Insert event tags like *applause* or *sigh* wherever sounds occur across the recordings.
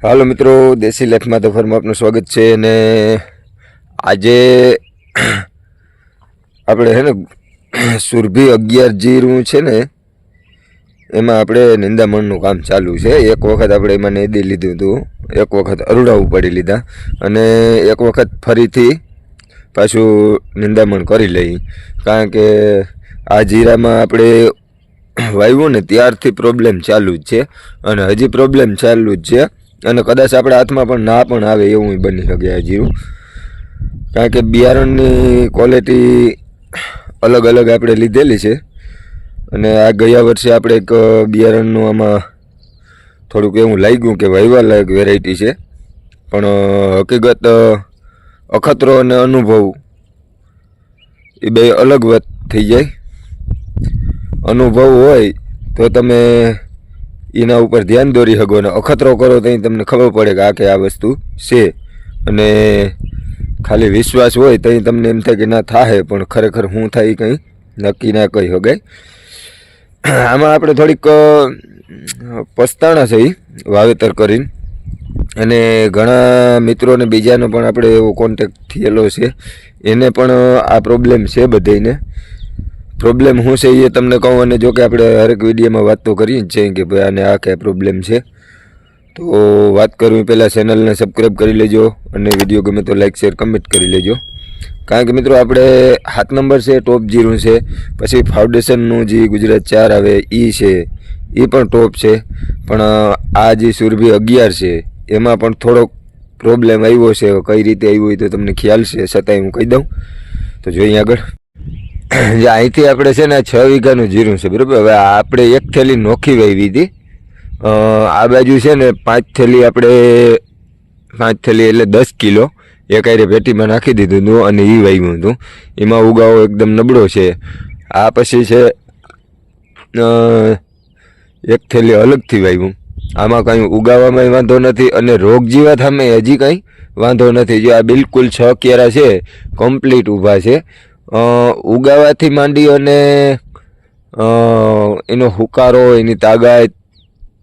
હાલો મિત્રો, દેશી લાઈફમાં તો ફરમાં આપનું સ્વાગત છે અને આજે આપણે છે ને, સુરભી અગિયાર જીરું છે ને, એમાં આપણે નિંદામણનું કામ ચાલુ છે. એક વખત આપણે એમાં નેદી લીધું હતું. એક વખત અરુડા ઉપાડી લીધા અને એક વખત ફરીથી પાછું નિંદામણ કરી લઈ. કારણ કે આ જીરામાં આપણે વાવ્યું ને ત્યારથી પ્રોબ્લેમ ચાલુ જ છે અને હજી પ્રોબ્લેમ ચાલુ જ છે. અને કદાચ આપણા હાથમાં પણ ના પણ આવે એવું બની શકે આ જીરું કારણ કે બિયારણની ક્વોલિટી અલગ અલગ આપણે લીધેલી છે. અને આ ગયા વર્ષે આપણે એક બિયારણનું આમાં થોડુંક એવું લાગ્યું કે વાવ્યા લાયક વેરાયટી છે. પણ હકીકત અખતરો અને અનુભવ એ બે અલગ વાત થઈ જાય. અનુભવ હોય તો તમે એના ઉપર ધ્યાન દોરી શકો અને અખતરો કરો તો તમને ખબર પડે કે આ કે આ વસ્તુ છે. અને ખાલી વિશ્વાસ હોય તો તમને એમ થાય કે ના થાય પણ ખરેખર હું થાય કંઈ નક્કી ના કહી શકાય આમાં આપણે થોડીક પસ્તાણા છે વાવેતર કરીને. અને ઘણા મિત્રોને બીજાનો પણ આપણે એવો કોન્ટેક્ટ થયેલો છે. એને પણ આ પ્રોબ્લેમ છે બધાને પ્રોબ્લેમ શું છે એ તમને કહું અને જો કે આપણે હરેક વિડીયોમાં વાત તો કરીએ જ છીએ કે ભાઈ આને આ કયા પ્રોબ્લેમ છે. તો વાત કરવી પહેલાં ચેનલને સબસ્ક્રાઈબ કરી લેજો અને વીડિયો ગમે તો લાઈક શેર કમેન્ટ કરી લેજો. કારણ કે મિત્રો આપણે સાત નંબર છે ટોપ જીરું છે, પછી ફાઉન્ડેશનનું જે ગુજરાત ચાર આવે એ છે એ પણ ટોપ છે. પણ આ જે સુરભી અગિયાર છે, એમાં પણ થોડોક પ્રોબ્લેમ આવ્યો છે. કઈ રીતે આવ્યો હોય તો તમને ખ્યાલ છે, છતાંય હું કહી દઉં. તો જોઈએ આગળ. *coughs* જે અહીંથી આપણે છે ને છ વીઘાનું જીરું છે, બરાબર? હવે આપણે એક થેલી નોખી વાવી હતી. આ બાજુ છે ને પાંચ થેલી આપણે, પાંચ થેલી એટલે દસ કિલો એક આરે પેટીમાં નાખી દીધું હતું અને એ વાવ્યું હતું. એમાં ઉગાવો એકદમ નબળો છે. આ પછી છે એક થેલી અલગથી વાવ્યું આમાં કંઈ ઉગાવામાં વાંધો નથી અને રોગ જીવા સામે હજી કંઈ વાંધો નથી. જો આ બિલકુલ છ કેરા છે, કમ્પ્લીટ ઊભા છે. ઉગાવાથી માંડી અને એનો હુકારો, એની તાગાત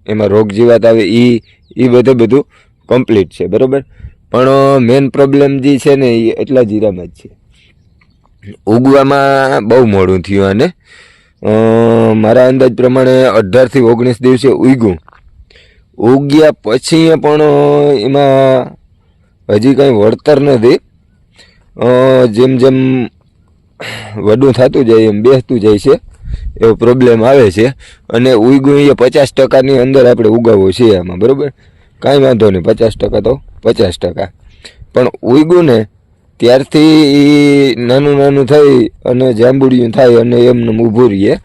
એમાં રોગ જીવાત આવે એ એ બધે બધું કમ્પ્લીટ છે, બરાબર? પણ મેન પ્રોબ્લેમ જે છે ને એ એટલા જીરામાં જ છે. ઉગવામાં બહુ મોડું થયું આને. મારા અંદાજ પ્રમાણે અઢારથી ઓગણીસ દિવસે ઉગ્યું. ઉગ્યા પછી પણ એમાં હજી કંઈ વળતર નથી. જેમ જેમ વડું થતું જાય, એમ બેસતું જાય છે, એવો પ્રોબ્લેમ આવે છે. અને ઉગું એ પચાસ ટકાની અંદર આપણે ઉગાવવો છે આમાં, બરાબર? કાંઈ વાંધો નહીં, પચાસ ટકા તો, પચાસ ટકા. પણ ઉગું ને ત્યારથી નાનું નાનું થઈ અને જાંબુડિયું થાય અને એમને ઊભું રહીએ.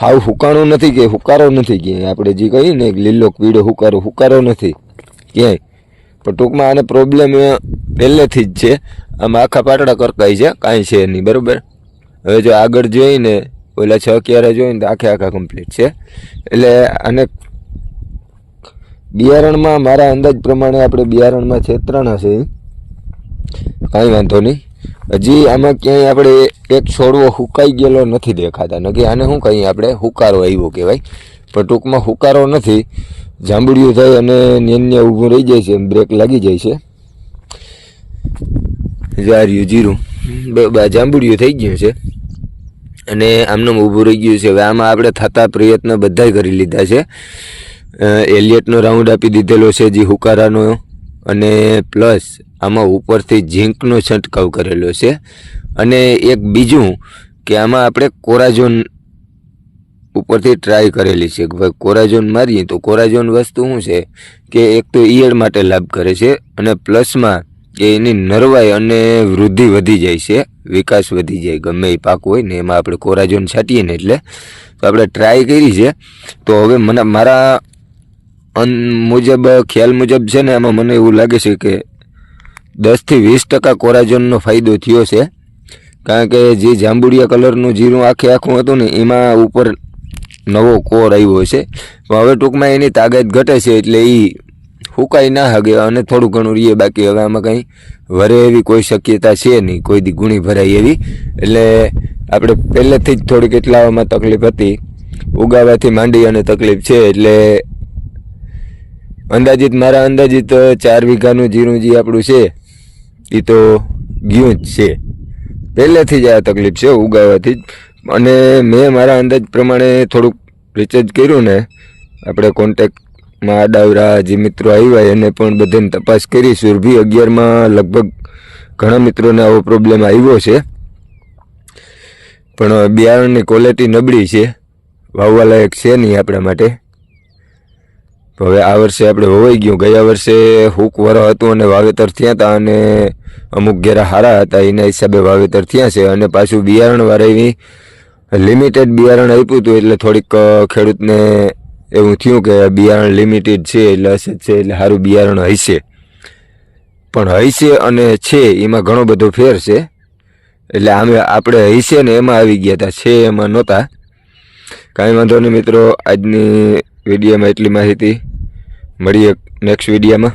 હાવ હુકાણું નથી કે હુકારો નથી ક્યાંય. આપણે જે કહીએ ને લીલો પીળો હુકારો હુકારો નથી ક્યાંય. પણ ટૂંકમાં આને પ્રોબ્લેમ પહેલેથી જ છે. આમાં આખા પાટડા કરકાય છે, કાંઈ છે નહીં, બરાબર? હવે જો આગળ જોઈને ઓલા છ ક્યારે જોઈને તો આખે આખા કમ્પ્લીટ છે. એટલે આને બિયારણમાં મારા અંદાજ પ્રમાણે આપણે બિયારણમાં છે ત્રણ હશે. કાંઈ વાંધો નહીં. હજી આમાં ક્યાંય આપણે એક છોડવો હુકાઈ ગયેલો નથી દેખાતા. નક્કી આને શું કહીએ આપણે? હુકારો આવ્યો કહેવાય. પણ ટૂંકમાં હુકારો નથી. જાંબુડિયું થાય અને ન્યન્ય ઊભું રહી જાય છે એમ બ્રેક લાગી જાય છે. જાર્યું જીરું. જાંબુડિયું થઈ ગયું છે. અને આમનું ઊભું રહી ગયું છે. હવે આમાં આપણે થતા પ્રયત્ન બધા કરી લીધા છે. એલિયટનો રાઉન્ડ આપી દીધેલો છે જે હુકારાનો અને પ્લસ આમાં ઉપરથી ઝીંકનો છંટકાવ કરેલો છે. અને એક બીજું કે આમાં આપણે કોરાઝોન ઉપરથી ટ્રાય કરેલી છે કે ભાઈ કોરાઝોન મારીએ તો કોરાઝોન વસ્તુ શું છે કે એક તો ઈયળ માટે લાભ કરે છે અને પ્લસમાં કે એની નરવાઈ અને વૃદ્ધિ વધી જાય છે, વિકાસ વધી જાય, ગમે એ પાક હોય ને એમાં આપણે કોરાજોન છાંટીએ ને એટલે, તો આપણે ટ્રાય કરી છે. તો હવે મને, મારા અન મુજબ, ખ્યાલ મુજબ છે ને આમાં મને એવું લાગે છે કે દસથી વીસ ટકા કોરાજોનનો ફાયદો થયો છે. કારણ કે જે જાંબુડિયા કલરનું જીરું આખે આખું હતું ને, એમાં ઉપર નવો કોર આવ્યો છે હવે ટૂંકમાં એની તાકાત ઘટે છે એટલે એ હુકાઈ ના હગે અને થોડું ઘણું રહીએ. બાકી હવે આમાં કંઈ વરે એવી કોઈ શક્યતા છે નહીં. કોઈ દી ગુણી ભરાય એવી. એટલે આપણે પહેલેથી જ થોડીક એટલામાં તકલીફ હતી. ઉગાવાથી માંડી અને તકલીફ છે. એટલે અંદાજિત મારા અંદાજિત ચાર વીઘાનું જીરું જે આપણું છે એ તો ગયું જ છે. પહેલેથી જ આ તકલીફ છે ઉગાવવાથી જ. અને મેં મારા અંદાજ પ્રમાણે થોડુંક રિચાર્જ કર્યું ને, આપણે કોન્ટેક્ટમાં આડાવરા જે મિત્રો આવ્યા એને પણ બધાને તપાસ કરી. સુરભી અગિયારમાં લગભગ ઘણા મિત્રોને આવો પ્રોબ્લેમ આવ્યો છે. પણ બિયારણની ક્વોલિટી નબળી છે. વાવવા લાયક છે નહીં આપણા માટે. હવે આ વર્ષે આપણે વવાઈ ગયું. ગયા વર્ષે હુક વર હતું અને વાવેતર થયા હતા અને અમુક ઘેરા હારા હતા. એના હિસાબે વાવેતર થયા છે અને પાછું બિયારણ વાળાવી લિમિટેડ બિયારણ આપ્યું હતું એટલે થોડીક ખેડૂતને એવું થયું કે બિયારણ લિમિટેડ છે એટલે છે, એટલે સારું બિયારણ હશે પણ હશે અને છે, એમાં ઘણો બધો ફેર છે. એટલે આમે આપણે હશે ને એમાં આવી ગયા હતા છે એમાં નહોતા. કાંઈ વાંધો નહીં મિત્રો, આજની વિડીયોમાં એટલી માહિતી. મળીએ નેક્સ્ટ વિડીયોમાં.